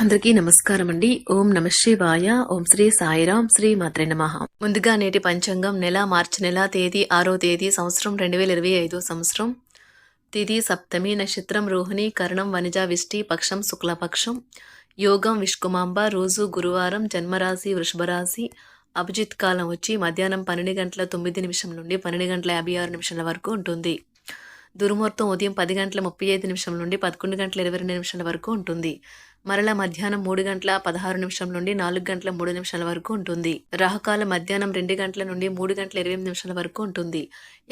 అందరికీ నమస్కారం అండి ఓం నమ శివాయ. ఓం శ్రీ సాయిరాం. శ్రీ మాత్రే నమ. ముందుగా నేటి పంచాంగం నెల మార్చి నెల తేదీ ఆరో తేదీ సంవత్సరం రెండు వేల ఇరవై ఐదో సంవత్సరం. తిథి సప్తమి నక్షత్రం రోహిణి కరణం వనిజ విష్టి పక్షం శుక్లపక్షం. యోగం విష్కుమాంబ రోజు గురువారం జన్మరాశి వృషభరాశి. అభిజిత్ కాలం వచ్చి మధ్యాహ్నం పన్నెండు గంటల తొమ్మిది నిమిషం నుండి పన్నెండు గంటల యాభై ఆరు నిమిషాల వరకు ఉంటుంది. దుర్ముహూర్తం ఉదయం పది గంటల ముప్పై ఐదు నిమిషం నుండి పదకొండు గంటల ఇరవై రెండు నిమిషాల వరకు ఉంటుంది. మరల మధ్యాహ్నం మూడు గంటల పదహారు నిమిషం నుండి నాలుగు గంటల మూడు నిమిషాల వరకు ఉంటుంది. రాహకాల మధ్యాహ్నం రెండు గంటల నుండి మూడు గంటల ఇరవై ఎనిమిది నిమిషాల వరకు ఉంటుంది.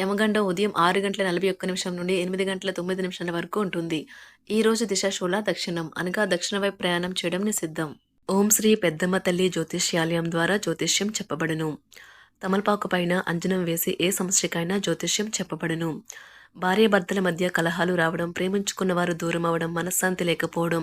యమగండ ఉదయం ఆరు గంటల నలభై ఒక్క నిమిషం నుండి ఎనిమిది గంటల తొమ్మిది నిమిషాల వరకు ఉంటుంది. ఈ రోజు దిశాశూల దక్షిణం అనగా దక్షిణ వైపు ప్రయాణం చేయడం నిషిద్ధం. ఓం శ్రీ పెద్దమ్మ తల్లి జ్యోతిష్యాలయం ద్వారా జ్యోతిష్యం చెప్పబడును. తమలపాకు పైన అంజనం వేసి ఏ సమస్యకైనా జ్యోతిష్యం చెప్పబడును. భార్యాభర్తల మధ్య కలహాలు రావడం ప్రేమించుకున్న వారు దూరం అవడం మనశ్శాంతి లేకపోవడం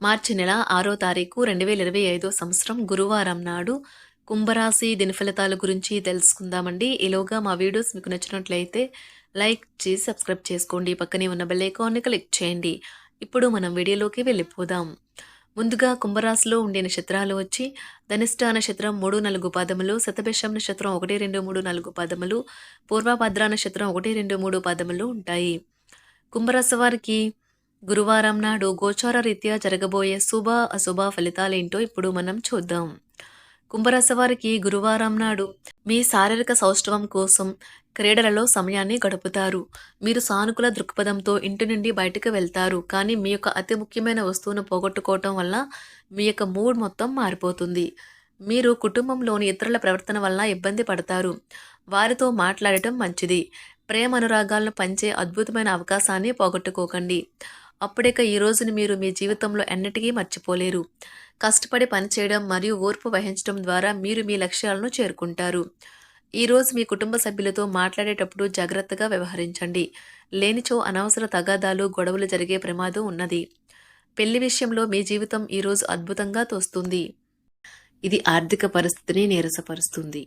మార్చి నెల ఆరో తారీఖు రెండు వేల ఇరవై ఐదో సంవత్సరం గురువారం నాడు కుంభరాశి దినఫలితాల గురించి తెలుసుకుందామండి. ఈలోగా మా వీడియోస్ మీకు నచ్చినట్లయితే లైక్ చేసి సబ్స్క్రైబ్ చేసుకోండి. పక్కనే ఉన్న బెల్ ఐకాన్ని క్లిక్ చేయండి. ఇప్పుడు మనం వీడియోలోకి వెళ్ళిపోదాం. ముందుగా కుంభరాశిలో ఉండే నక్షత్రాలు వచ్చి ధనిష్ట నక్షత్రం మూడు నాలుగు పాదములు శతభిషం నక్షత్రం ఒకటి రెండు మూడు నాలుగు పాదములు పూర్వభద్ర నక్షత్రం ఒకటి రెండు మూడు పాదములు ఉంటాయి. కుంభరాశి వారికి గురువారం నాడు గోచార రీత్యా జరగబోయే శుభ అశుభ ఫలితాలేంటో ఇప్పుడు మనం చూద్దాం. కుంభరాశి వారికి గురువారం నాడు మీ శారీరక సౌష్ఠవం కోసం క్రీడలలో సమయాన్ని గడుపుతారు. మీరు సానుకూల దృక్పథంతో ఇంటి నుండి బయటకు వెళ్తారు. కానీ మీ యొక్క అతి ముఖ్యమైన వస్తువును పోగొట్టుకోవటం వల్ల మీ యొక్క మూడ్ మొత్తం మారిపోతుంది. మీరు కుటుంబంలోని ఇతరుల ప్రవర్తన వల్ల ఇబ్బంది పడతారు. వారితో మాట్లాడటం మంచిది. ప్రేమ అనురాగాలను పంచే అద్భుతమైన అవకాశాన్ని పోగొట్టుకోకండి. అప్పుడేక ఈ రోజుని మీరు మీ జీవితంలో ఎన్నటికీ మర్చిపోలేరు. కష్టపడి పనిచేయడం మరియు ఓర్పు వహించడం ద్వారా మీరు మీ లక్ష్యాలను చేరుకుంటారు. ఈరోజు మీ కుటుంబ సభ్యులతో మాట్లాడేటప్పుడు జాగ్రత్తగా వ్యవహరించండి. లేనిచో అనవసర తగాదాలు గొడవలు జరిగే ప్రమాదం ఉన్నది. పెళ్ళి విషయంలో మీ జీవితం ఈరోజు అద్భుతంగా తోస్తుంది. ఇది ఆర్థిక పరిస్థితిని నీరసపరుస్తుంది.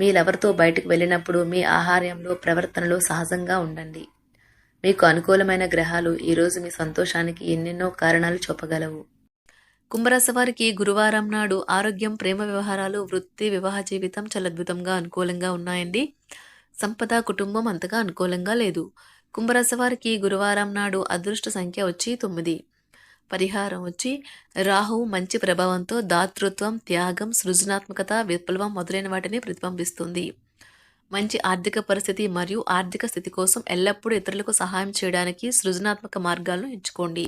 మీ లవర్తో బయటకు వెళ్ళినప్పుడు మీ ఆహార్యంలో ప్రవర్తనలో సహజంగా ఉండండి. మీకు అనుకూలమైన గ్రహాలు ఈరోజు మీ సంతోషానికి ఎన్నెన్నో కారణాలు చూపగలవు. కుంభరాశి వారికి గురువారం నాడు ఆరోగ్యం ప్రేమ వ్యవహారాలు వృత్తి వివాహ జీవితం చాలా అద్భుతంగా అనుకూలంగా ఉన్నాయండి. సంపద కుటుంబం అంతగా అనుకూలంగా లేదు. కుంభరాశి వారికి గురువారం నాడు అదృష్ట సంఖ్య వచ్చి తొమ్మిది. పరిహారం వచ్చి రాహువు మంచి ప్రభావంతో దాతృత్వం త్యాగం సృజనాత్మకత విప్లవం మొదలైన వాటిని ప్రతిబింబిస్తుంది. మంచి ఆర్థిక పరిస్థితి మరియు ఆర్థిక స్థితి కోసం ఎల్లప్పుడూ ఇతరులకు సహాయం చేయడానికి సృజనాత్మక మార్గాలను ఎంచుకోండి.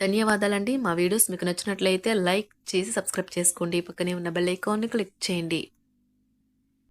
ధన్యవాదాలండి. మా వీడియోస్ మీకు నచ్చినట్లయితే లైక్ చేసి సబ్స్క్రైబ్ చేసుకోండి. పక్కనే ఉన్న బెల్ ఐకాన్ని క్లిక్ చేయండి.